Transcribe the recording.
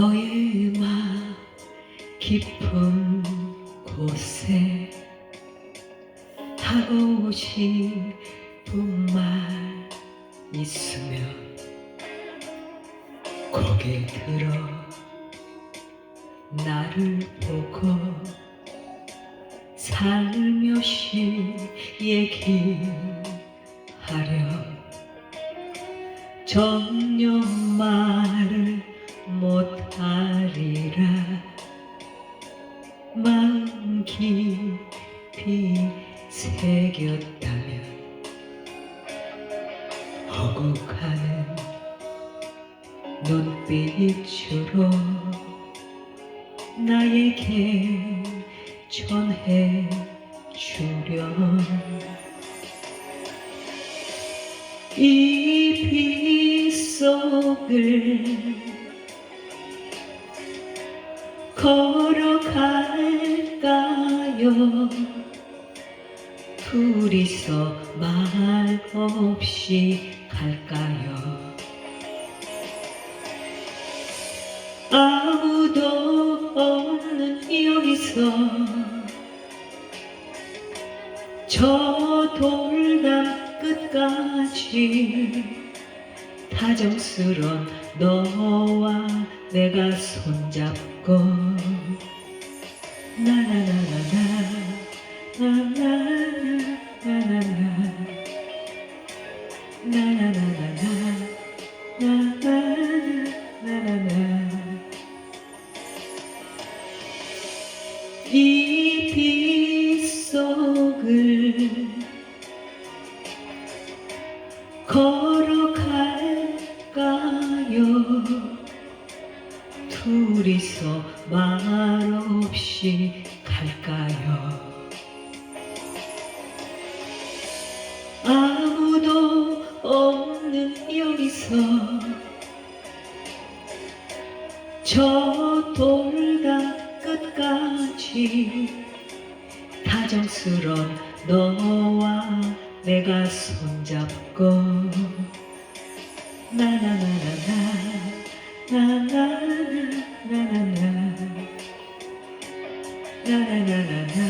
너의 맘 깊은 곳에 하고 싶은 말 있으면 고개 들어 나를 보고 살며시 얘기하렴. 전혀 말을 깊이 새겼다면 허국하는 눈빛으로 나에게 전해 주렴. 이 빗속을 걸어갈까요 둘이서 말 없이 갈까요? 아무도 없는 여기서 저 돌담 끝까지 다정스런 너와 내가 손잡고 나나나나나 이 빗속을 걸어갈까요? 둘이서 말 없이 갈까요 아무도 없는 여기서 저 돌담 끝까지 다정스런 너와 내가 손잡고 나나나나나 나나나나나 나 나나나나나